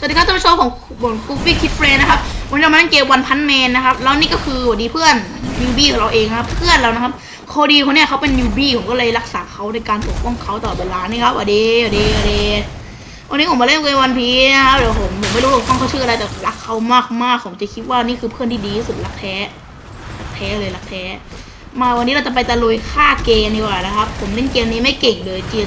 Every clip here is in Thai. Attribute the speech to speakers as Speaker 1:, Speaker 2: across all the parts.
Speaker 1: สวัสดีครับท่านผู้ชมของบนกูฟี่คิดเฟรนนะครับวันนี้เรามาเล่นเกมวันพันแมนนะครับแล้วนี่ก็คือดีเพื่อนยูบี้ของเราเองนะครับ เพื่อนเรานะครับโคดีคนนี้เขาเป็นยูบี้ผมก็เลยรักษาเขาในการปกป้องเขาตลอดเวลานี่ครับอดีอดีอดีวันนี้ผมมาเล่นเกมวันพีนะครับเดี๋ยวผมผมไม่รู้ปกป้องเขาชื่ออะไรแต่รักเขามากมากผมจะคิดว่านี่คือเพื่อนที่ดีที่สุดรักแท้รักแท้เลยรักแท้ มาวันนี้เราจะไปตะลุยฆ่าเกมดีกว่านะครับ ผมเล่นเกมนี้ไม่เก่งเลยเจีย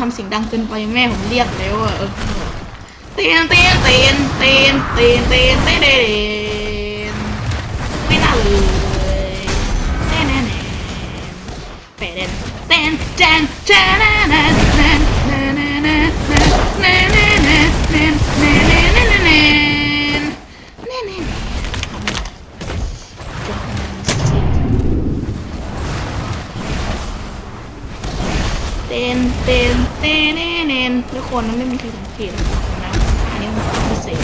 Speaker 1: ทำเสียงดังเกินไปแม่ผมเรียกแล้วอะเตียนเตียนเตียนเตียนเตียนเตียนเตียนเตียนไม่น่าเลยแน่แน่แน่แปดเดนเตนเจนเจนแน่ คนนั้นไม่มีใครสังเกตหรอกนะอันนี้มันพิเศษ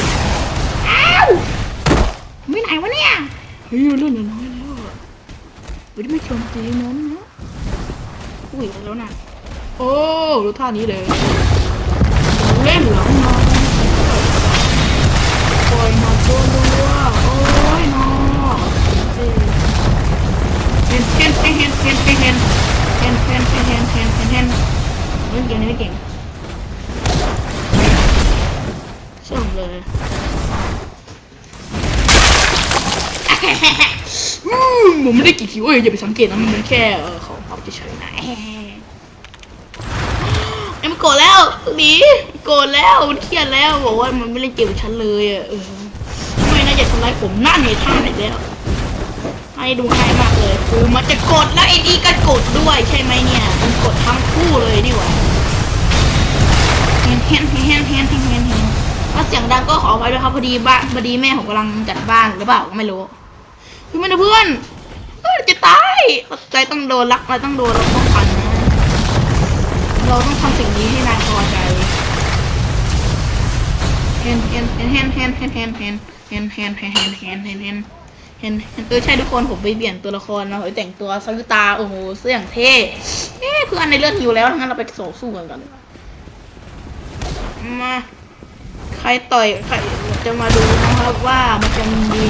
Speaker 1: อ้าวไม่ไหนวะเนี่ยเฮ้ยเลื่อนน้อยแล้วอะเฮ้ยไม่ชมตีน้องนะอุ้ยแล้วนะโอ้ดูท่านี้เลยเล่นหลังนอนปล่อยมาตัวรัวโอ้ยนอเห็นเห็นเห็นเห็นเห็นเห็นเห็นเห็นเห็นเห็นเห็นเห็นเห็นเห็นเล่นเก่ง นี่ไม่เก่งเชื่อมเลยอืมผมไม่ได้กี่คิวเอ้ยอย่าไปสังเกตนะมันเป็นแค่เออของเขาเฉยๆนะเอ็มโกรธแล้วหนีโกรธแล้วมันเครียดแล้วบอกว่ามันไม่เล่นเกมกับฉันเลยอะเออไม่น่าจะทำร้ายผมนั่นไงท่าไหนแล้วให้ดูง่ายมากเลยกูมันจะกดแล้วไอ้นี่ก็กดด้วยใช่ไหมเนี่ยมันกดทั้งคู่เลยนี่หว่าเห็นเห็นเห็นเห็น ถ้าเสียงดังก็ขออภัยด้วยครับพอดีบ้านพอดีแม่ผมกำลังจัดบ้านหรือเปล่าก็ไม่รู้คือไม่นะเพื่อนเออจะตายใจต้องโดนรักเราต้องโดนเราต้องพันนะเราต้องทำสิ่งนี้ให้นายพอใจเห็นเห็นเห็นเห็นเห็นเห็นเห็นเห็นเห็นเห็นเห็นเห็นเห็นเห็นเห็นเห็นเออใช่ทุกคนผมไปเปลี่ยนตัวละครมาผมแต่งตัวซากุตาโอ้โหเสื้ออย่างเท่เอ๊ะเพื่อนในเรื่องหิวแล้วงั้นเราไปสู้กันก่อนมา ใครต่อยใครจะมาดูนะครับว่ามันจะมี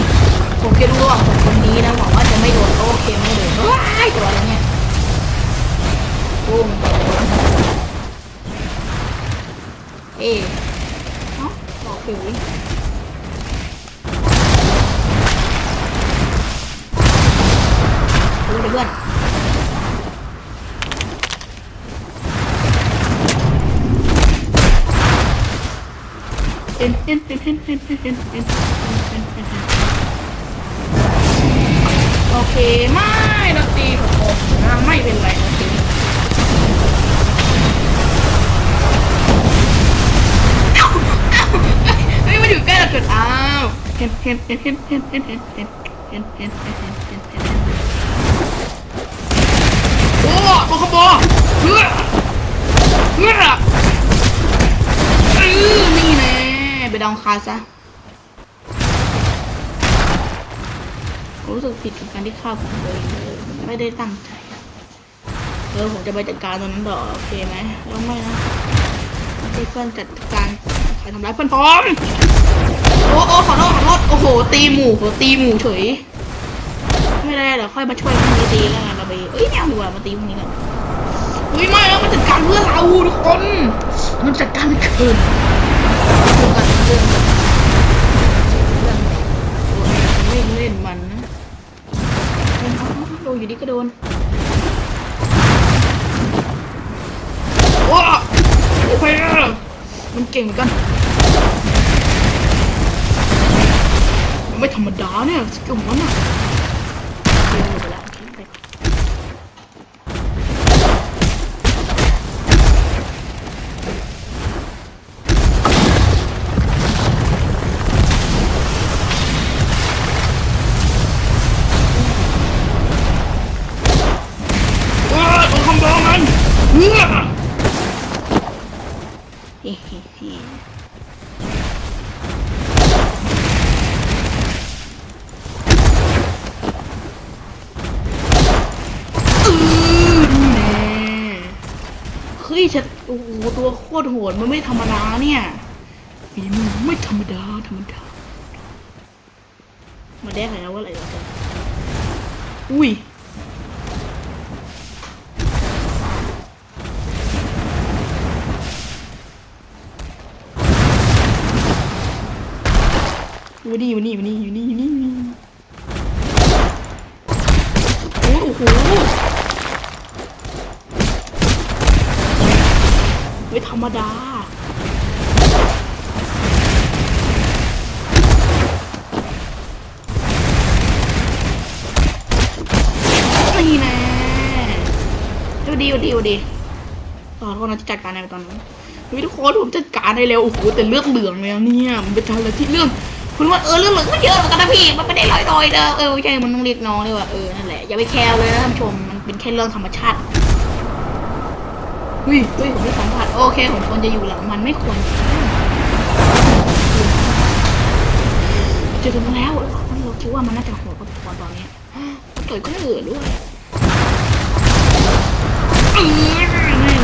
Speaker 1: ผมจะดูระหว่างสองคนนี้นะหวังว่าจะไม่โดนโอเคไม่โดนว้ายตัวอะไรเนี่ยปุ้มเอ๊ะเอ้าบอกผิวดูเลยเพื่อน โอเค ไม่ดนตรีของผมนะไม่เป็นไรโอเคเฮ้ยมันอยู่ใกล้เราจุดอ้าวโอ้โคโบเฮ้ยเฮ้ยเออนี่นะ ไปดองคาซะรู้สึกผิดกับการที่ฆ่าผมเลยไม่ได้ตั้งใจเออผมจะไปจัดการตรงนั้นต่อโอเคไหมแล้วไม่นะให้เพื่อนจัดการใครทำร้ายเพื่อนผมโอ้โอ้ขอโทษขอโทษโอ้โห ตีหมู่โหตีหมู่เฉย ไม่ได้เดี๋ยวค่อยมาช่วยพรุ่งนี้ตีแล้วกันเราไปเอ้ยไม่เอาดีกว่ามาตีพรุ่งนี้กันอุ้ยไม่แล้วมันจัดการเพื่อนเราทุกคนมันจัดการไม่คืนเกัน รื่องกันเรื่องเล่นเล่นมันนะเล่นเอาเอาโดนอยู่ดีก็โดนว้าโอเคมันเก่งเหมือนกันมันไม่ธรรมดาเนี่ยสกิลมันอะ เฮ้เฮ้เฮ้อือนี่แน่เฮ้ยฉันโอ้โหตัวโคตรโหดมันไม่ธรรมดาเนี่ยฝีมือไม่ธรรมดาธรรมดามาแดกเลยนะว่าอะไรวะเธออุ้ย อยู่นี่อยู่นี่อยู่นี่อยู่นี่อยู่นี่อยู่นี่โอ้โอ้โหไม่ธรรมดานี่แน่ดูดีดูดีดูดีตอนคนนั้นจัดการในตอนนั้นวิทุกคนผมจัดการได้เร็วโอ้โหแต่เลือดเหลืองแล้วเนี่ยมันเป็นอะไรที่เรื่อง คุณว่าเออเรื่องเหลืองก็เยอะเหมือนกันนะพี่ มันไม่ได้ลอยลอยๆเด้อเออไม่ใช่มันต้องเรียกน้องเลยว่าเออนั่นแหละอย่าไปแคร์เลยนะท่านผู้ชมมันเป็นแค่เรื่องธรรมชาติเฮ้ยเฮ้ยผมได้สัมผัสโอเคผมควรจะอยู่หลังมันไม่ควรเจอกันมาแล้วเราคิดว่ามันน่าจะโหดกว่าตอนนี้มันเกิดก็เหลือด้วยไม่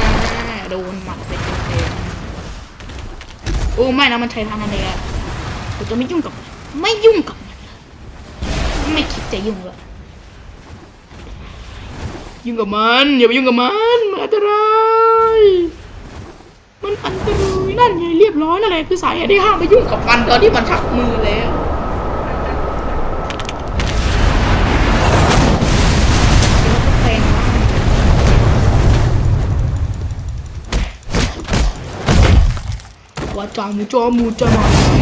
Speaker 1: นะโดนหมัดไปเต็มโอ้ไม่นะมันใช้ทางนั้นเลยอะ กูจะไม่ยุ่งกับ ไม่ยุ่งกับมันไม่คิดจะยุ่งเลยยุ่งกับมันอย่าไปยุ่งกับมันมันอันตรายมันอันตรายนั่นไงเรียบร้อยนั่นแหละคือสาเหตุที่ห้ามไปยุ่งกับมันตอนที่มันชักมือแล้วว่าจามูจอมูจามา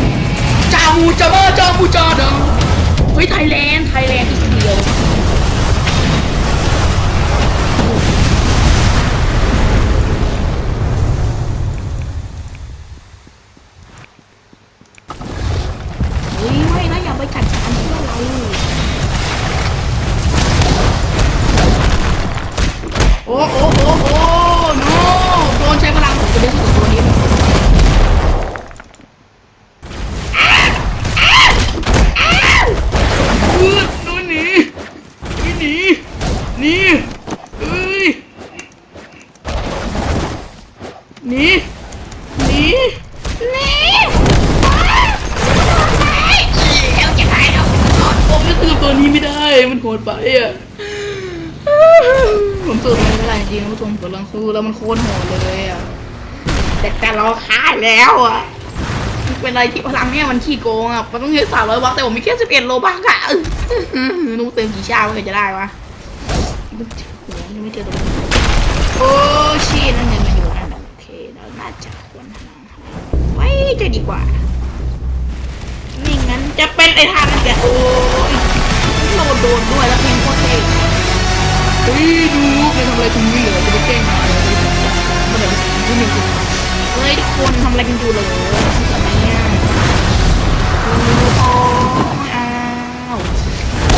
Speaker 1: จามูจามาจามูจาดังเฮ้ยไทยแลนด์ไทยแลนด์ ลังสู้แล้วมันโคตรโหดเลยอะแต่แต่เราฆ่าแล้วอะเป็นอะไรที่พลังเนี่ยมันขี้โกงอะมันต้องเยอะสามร้อยวัตแต่ผมมีแค่สิบเอ็ดโลบ้างอะนูเติมกี่ชาติมันจะได้วะโหยังไม่เจอตัวโอ้ชีนั่นเงินมันอยู่นั่นโอเคเราน่าจะควรหาไว้จะดีกว่าไม่งั้นจะเป็นไอ้ทางนั่นแกโอ้ยโดนโดนด้วยแล้วเพลงโคตรเท่ เฮ้ไปทำอะไรตรงนี้เหรอจะไปแกล้งมาเลยไม่ได้ไม่ได้เฮ้ยทุกคนทำอะไรกันอยู่เหรอทำไมเนี่ยโอ้อ้าว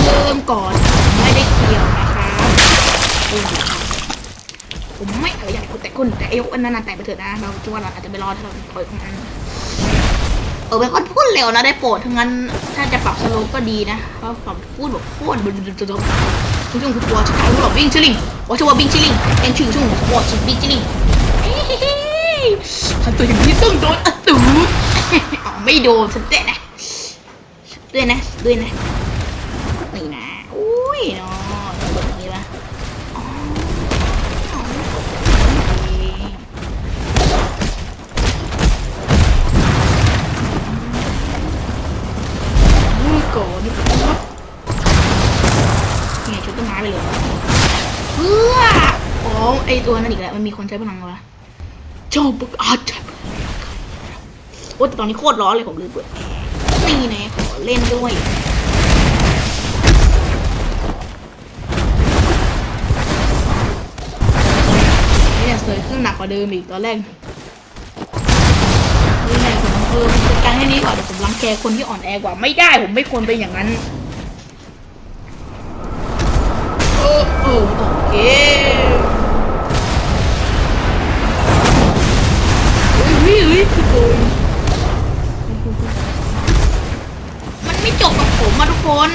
Speaker 1: เริ่มก่อนไม่ได้เกี่ยวนะครับผมไม่เอออยากคุณแต่คุณแต่ไอ้ยกอันนั้นนะแต่ไปเถอะนะเราคิดว่าเราอาจจะไม่รอถ้าเราถอยของมันเออเป็นคนพูดเร็วนะได้โปรดทั้งนั้นถ้าจะปรับสโลว์ก็ดีนะเพราะปรับพูดแบบโคตรดุดุดุดุทุกช่ วงคือตัวสุดท้ายว่าวิ่งชิลิงว่าชัววิ่งชิลิงเอ็นชื่อช่วงว่าชิวิ่งชิลิงทำตัวอย่างนี้ต้องโดนอัตูดอ๋อไม่โดนฉันเต้นนะด้วยนะด้วยนะ ไงชุดต้นไม้ไปเลยเพื่ออ๋อไอตัวนั้นอีกแล้วมันมีคนใช้พลังวะเจ้าบักอาจโอ้แต่ตอนนี้โคตรร้อนเลยผมลืมเปิดแอร์นี่น่ขอเล่นด้วยเนี่ยเสยขึ้นหนักกว่าเดิมอีกตอนแรกนี่แน่ผมเออผมจัดการให้นี้ก่อนเดี๋ยวผมรังแกคนที่อ่อนแอกว่าไม่ได้ผมไม่ควรเป็นอย่างนั้น รูมโอเคอุ้ยอุ้ยคือโกยมันไม่จบกับผมมาทุกคน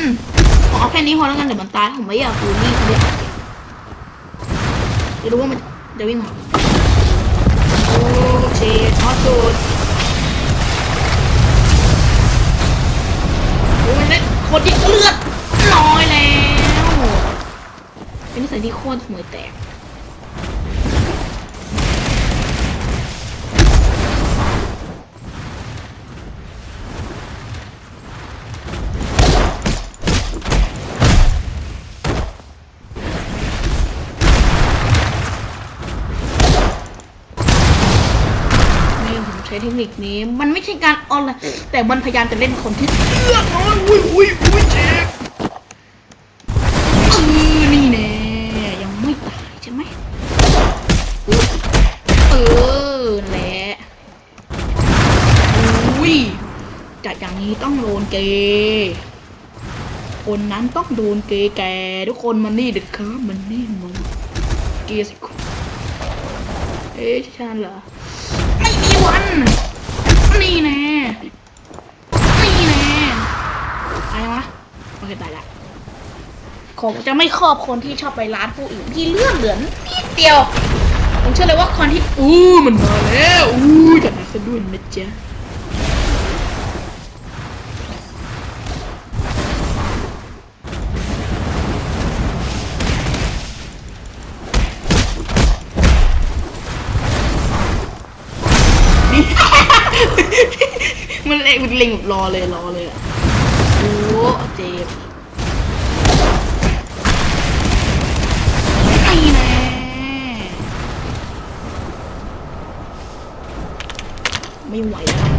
Speaker 1: ผมเอาแค่นี้พอแล้วกันเดี๋ยวมันตายผมไม่อยากดูนี่เด็กจะรู้ว่ามันจะวิ่งมาโอเคขอโทษ นิสัยที่โคตรห่วยแตกใช้เทคนิคนี้มันไม่ใช่การออนไลน์แต่มันพยายามจะเล่นคนที่เลือดน้อยอุ้ยอุ้ยอุ้ยเจ็บ เกย์คนนั้นต้องโดนเกย์แกทุกคนมันนี่เด็ดขาดมันนี่มันเกย์สิคุณเอ๊ะชันเหรอไม่มีวันนี่แน่นี่แน่ตายวะโอเคตายละผมจะไม่ครอบคนที่ชอบไปร้านผู้อื่นที่เลื่อนเหลือนนิดเดียว ผมเชื่อเลยว่าคนที่อู้มันมาแล้วอู้จัดหนักซะด้วยนะจ๊ะ มันเล็งเล็งแบบรอเลยรอเลยอะโอ้เจ็บไอ้แน่ไม่ไหวแล้ว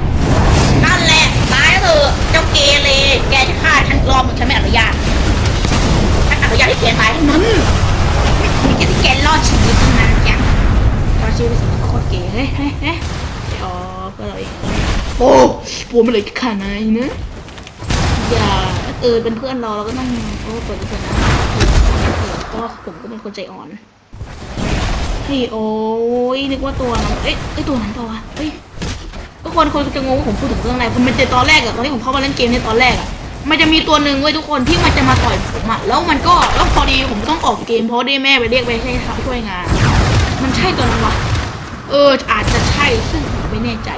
Speaker 1: นั่นแหละตายเถอะเจ้าเกเรแกจะฆ่าฉันรอบมันฉันไม่อนุญาตฉันอนุญาตให้แกตายเท่านั้นไม่คิดที่แกรอดชีวิตตั้งนานจังรอดชีวิตสิโคตรเก๋เฮ้ยเฮ้ยเฮ้ยอ๋อก็เราเอง โอ้ปูมันเลยขนาดไหนนะอย่าเออเป็นเพื่อนเราเราก็ต้องโอ้เปิดเป็นเพื่อนะก็ผมก็เป็นคนใจอ่อนเฮ้ยโอ้ยนึกว่าตัวนั้นเอ้ยเอ้ตัวนั้นตัววะเอ้ยทุกคนคนจะงงว่าผมพูดถึงเรื่องอะไรผมมันเจอตอนแรกอะตอนที่ผมเข้ามาเล่นเกมในตอนแรกอะมันจะมีตัวหนึ่งเว้ยทุกคนที่มันจะมาต่อยผมอะแล้วมันก็แล้วพอดีผมต้องออกเกมเพราะได้แม่ไปเรียกไปให้ช่วยงาน มันใช่ตัวนั้นวะเอออาจจะใช่ซึ่งผมไม่แน่ใจ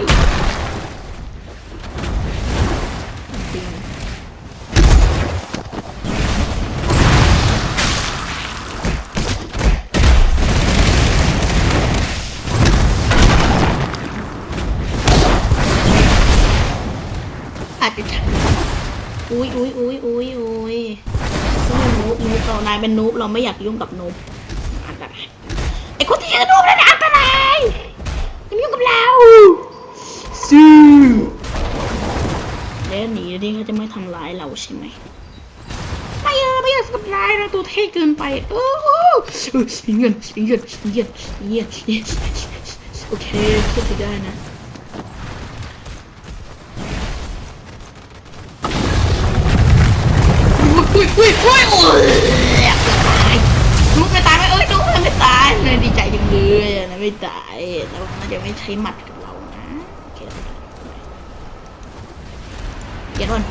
Speaker 1: อุ้ยอุ้ยอุ้ยอุ้ยอุ้ยนูบนูบเรานายเป็นนูบเราไม่อยากยุ่งกับนูบอันตรายไอ้คนที่ยืนนูบนั่นนะอันตรายอย่ายุ่งกับเราซื้อแล้วหนีแล้เขาจะไม่ทำร้ายเราใช่ไหมไม่เออไม่อยากทำร้ายเราตัวเท่เกินไปเออเออเงินเงินเงินเงินเงินโอเคพูดได้นะ อุ้ยอุ้ยอุ้ยอุ้ยตายลูกไม่ตายไหมเอ้ยลูกไม่ตายเลยดีใจจังเลยนะไม่ตายแต่ว่ามันจะไม่ใช้หมัดกับเรานะเกียรติน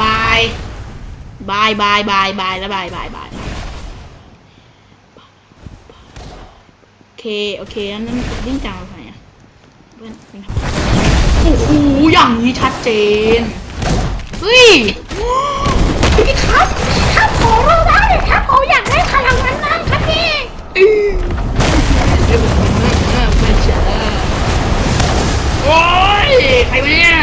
Speaker 1: บายบายบายบายบายแล้วบายบายบายโอเคโอเคนั้นยิ่งจังไปอะเพื่อนเป็นทำโอ้โหอย่างนี้ชัดเจนเฮ้ย พี่ครับครับขอเราได้ครับผมอยากได้พลังนั้นมากครับพี่อืมไม่ใช่โอ้ยใครวะเนี่ย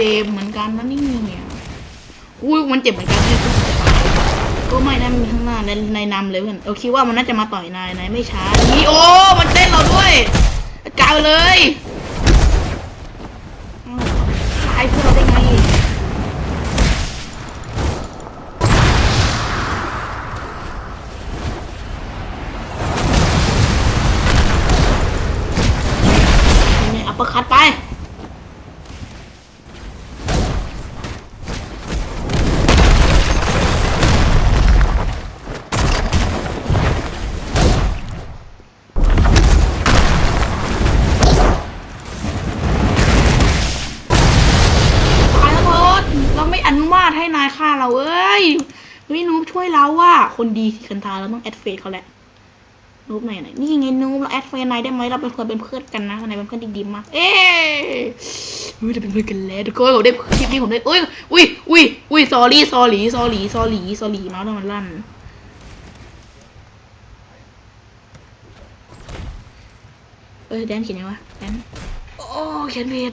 Speaker 1: จ็บเหมือนกันนะนี่เนี่ยอุ้ยมันเจ็บเหมือนกันที่สู้จะตายก็ไม่นะมีข้างหน้าในในนำเลยเพื่อนเอาคิดว่ามันน่าจะมาต่อยนายนายไม่ช้านี่โอ้มันเต้นเราด้วยกาวเลย ยเฮ้ยนูบช่วยเราว่ะคนดีสิคันทาเราต้องแอดเฟซเขาแหละนูบไหนไหนนี่ไงนูบเราแอดเฟซนายได้ไหมเราเป็นคนเป็นเพื่อนกันนะนายเป็นเพื่อนดีๆมาก เอ้ยเฮ้ยเราเป็นเพื่อนกันแล้วทุกคนผมได้คลิปนี้ผมได้อุ้ยอุ้ยอุ้ยอุ้ย sorry sorry sorry sorry sorry เมาส์มันลั่นเอ้ยแดนเขียนยังวะแดนโอ้เขียนผิด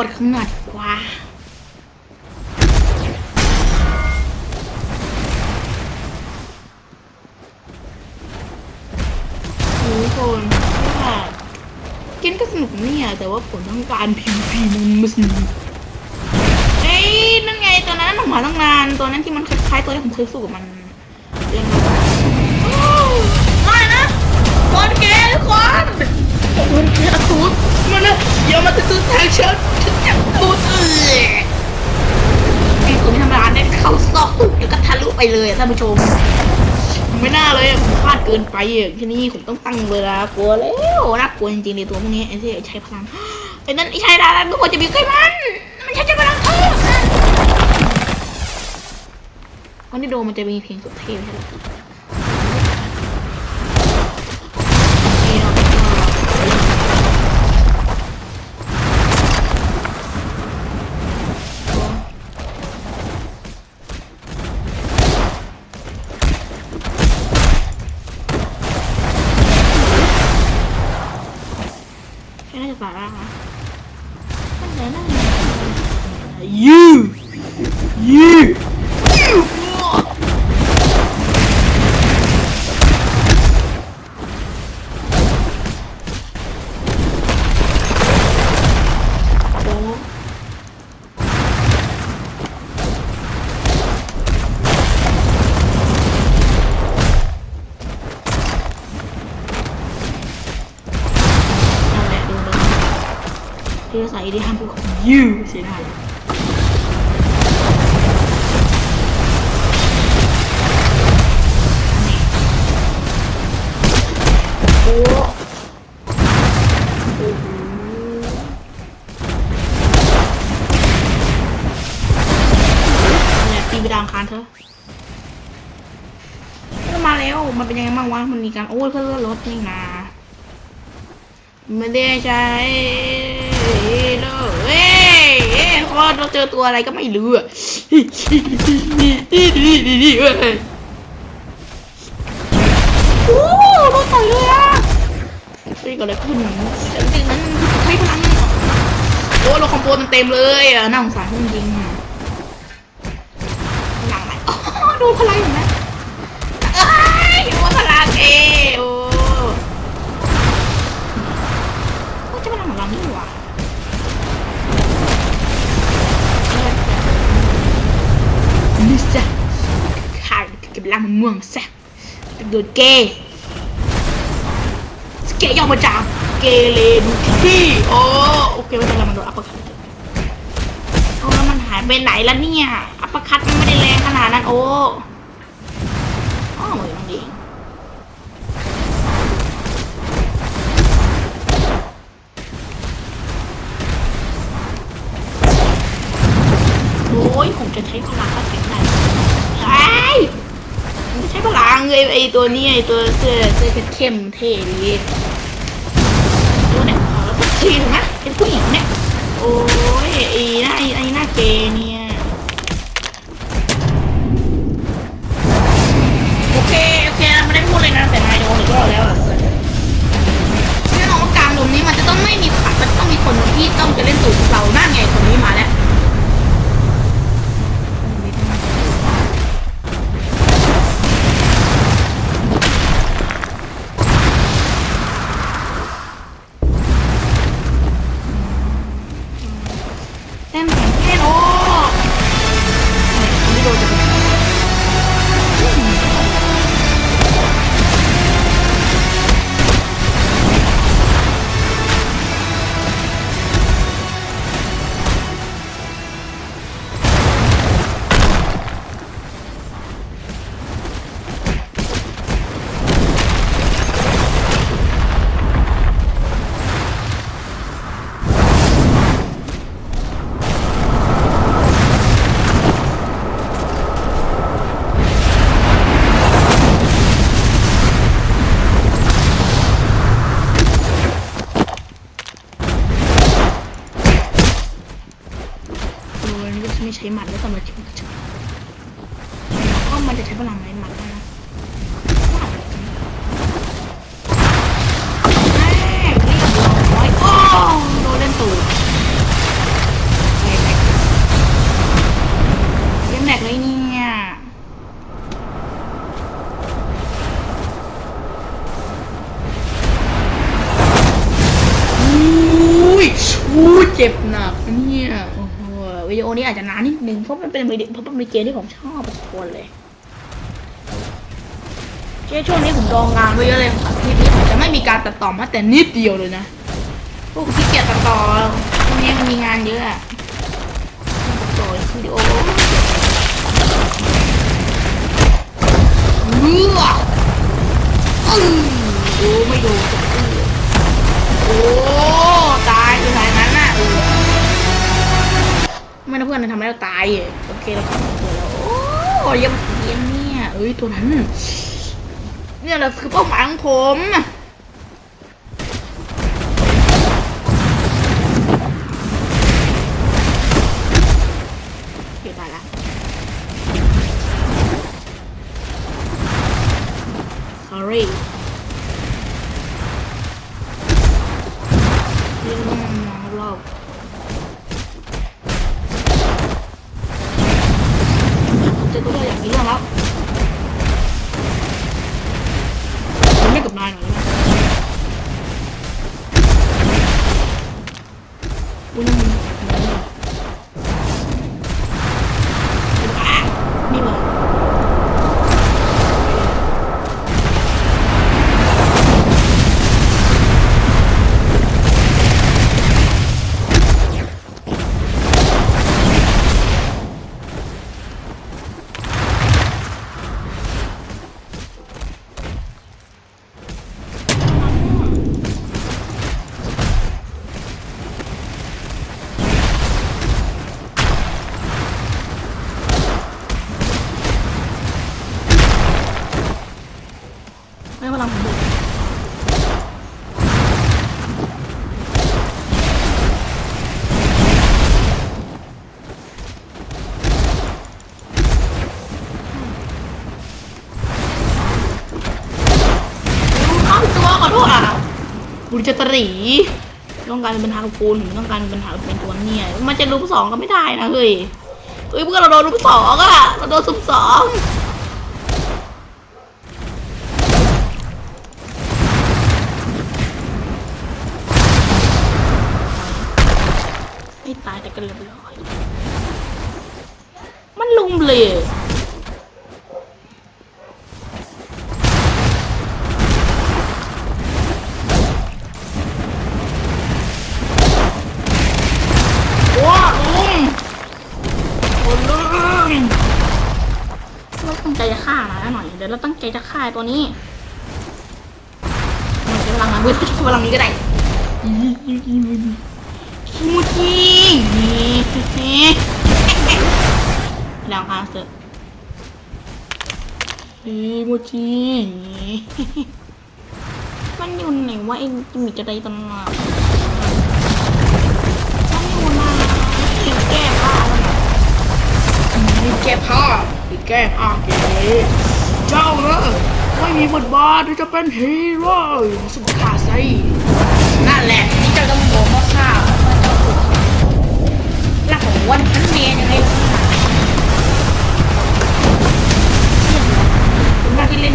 Speaker 1: บอลข้างหน้าดีกว่าทุกคนว่าเกมก็สนุกเนี่ย แต่ว่าผลต้องการ PVP มันไม่สนุกเอ้ยนั่นไงตัวนั้นผมหาตั้งนาน ตัวนั้นที่มันคล้ายๆตัวที่ผมเคยสู้กับมัน ไปเลยท่านผู้ชม ไม่น่าเลยผมพลาดเกินไปอะทีนี้ผมต้องตั้งเวลากลัวแล้วน่ากลัวจริงๆในตัวพวกนี้ไอ้ที่ใช้พลังไอ้นั่นไอ้ชายดาราทุกคนจะมีใกล้มันมันใช้พลังเออวันนี้โดมันจะมีเพลงสุดเท่ใช่ไหม 一 พื่อนะไม่ได้ใช้เลยเอ้ยเอ้ยพอเราเจอตัวอะไรก็ไม่รู้อะโอ้รถต่อยเลยอะเฮ้ยเก็อะไรขึ้นจริงๆนั้นใช้พลังโอ้เราคอมโบมันเต็มเลยอะน่าสงสารจริงๆหลังไหนอ๋อดูพลังอยู่นะเอ้ยโอ้พลังเอโนี่ซะข้าเก็บล้างม่วงซะเป็นโดนเกย์เกย์ย่อมาจากเกเรดูที่โอ้โอเคไม่เป็นไรมันโดนอัปคัตโอ้แล้วมันหายไปไหนแล้วเนี่ยอัปคัตมันไม่ได้แรงขนาดนั้นโอ้อ๋อเหมือนดีโอ้ยผมจะใช้พลังก็แข็ง ได้ไอ้ยผมจะใช้พลังไอ้ไอ้ตัวนี้ไอ้ตัวเสื้อเสื้อเข้มเท่ดีดูเนี่ยเอาแล้วก็ทีถูกไหมเป็นผู้หญิงเนี่ยโอ้ยไอ้หน้าไอ้ไอ้หน้าเกย์เนี่ยโอเคโอเคไม่ได้พูดเลยนะแต่นายโดนอีกรอบแล้วอะแน่นอนว่าการลมนี้มันจะต้องไม่มีขัดมันต้องมีคนที่ต้องจะเล่นตูดเราหน้าไงคนนี้มาแล้ว มันจะใช้พลังไหมหมัดนะแม่เรียบร้อยโอ้โดนเล่นตูดแหลกๆยังแหลกเลยเนี่ยอุ้ยอุ้ยเจ็บหนักเนี่ย โอ้โห วิดีโอนี้อาจจะนานนิดนึง เพราะมันเป็นวิดีเพราะมันเป็นเกมที่ผมชอบพอสมควเลย เจ๊ช่วงนี้ผมดองงานไว้เยอะเลยคลิปนี้จะไม่มีการตัดต่อมาแต่นิดเดียวเลยนะพวกขี้เกียจตัดต่อช่วงนี้มันมีงานเยอะอะต่อวิดีโอเลืออื้อโอ้ไม่โดนโอ้ตายอยู่ไหนนั้นน่ะไม่นะเพื่อนทำให้เราตายโอเคเราข้ามาตัวแล้วโอ้ยยังเยี่ยมเนี่ยเอ้ยตัวนั้น เนี่ยแหละคือเป้าหมายของผมีต้องการเป็นทางกูลหรือต้องการเป็นทางเป็นตัวเนี่ยมันจะลุมสองก็ไม่ได้นะเฮ้ยเฮ้ยเพื่อเราโดนลุมสองอะเราโดนซุมสองไม่ตายแต่ก็เรียบร้อยมันลุมเลย ตัวนี้มันใช้พลังงานเว้ยพลังนี้ก็ได้คิมูจิแล้วค่ะเสร็จคิมูจิมันอยู่ไหนวะเองจิมิจะได้ตำนานต้องอยู่นะนี่แก้ผ้าแล้วนะแก้ผ้าแก้ผ้าเก๋เจ้าเนอะ ไม่มีบทบาทที่จะเป็นฮีโร่สุดขาไซนั่นแหละนี่เจ้าต้องบอกว่าข้าว่าเจ้าถูกหลักของวันพันเมนยังไงวะเป็นหน้าที่เล่น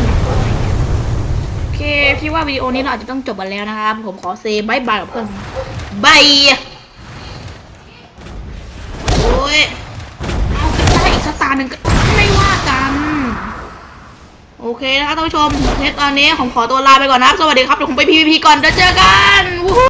Speaker 1: โอเคพี่ว่าวิดีโอนี้เราอาจจะต้องจบกันแล้วนะครับ ผมขอเซบายบายกับเพื่อนบายโอ้ยเอาไปได้อีกสตาร์หนึ่งก็ไม่ว่ากัน โอเคนะคะท่านผู้ชมเทสตอนนี้ผมขอตัวลาไปก่อนนะครับ สวัสดีครับเดี๋ยวผมไปพีพีก่อนเดี๋ยวเจอกัน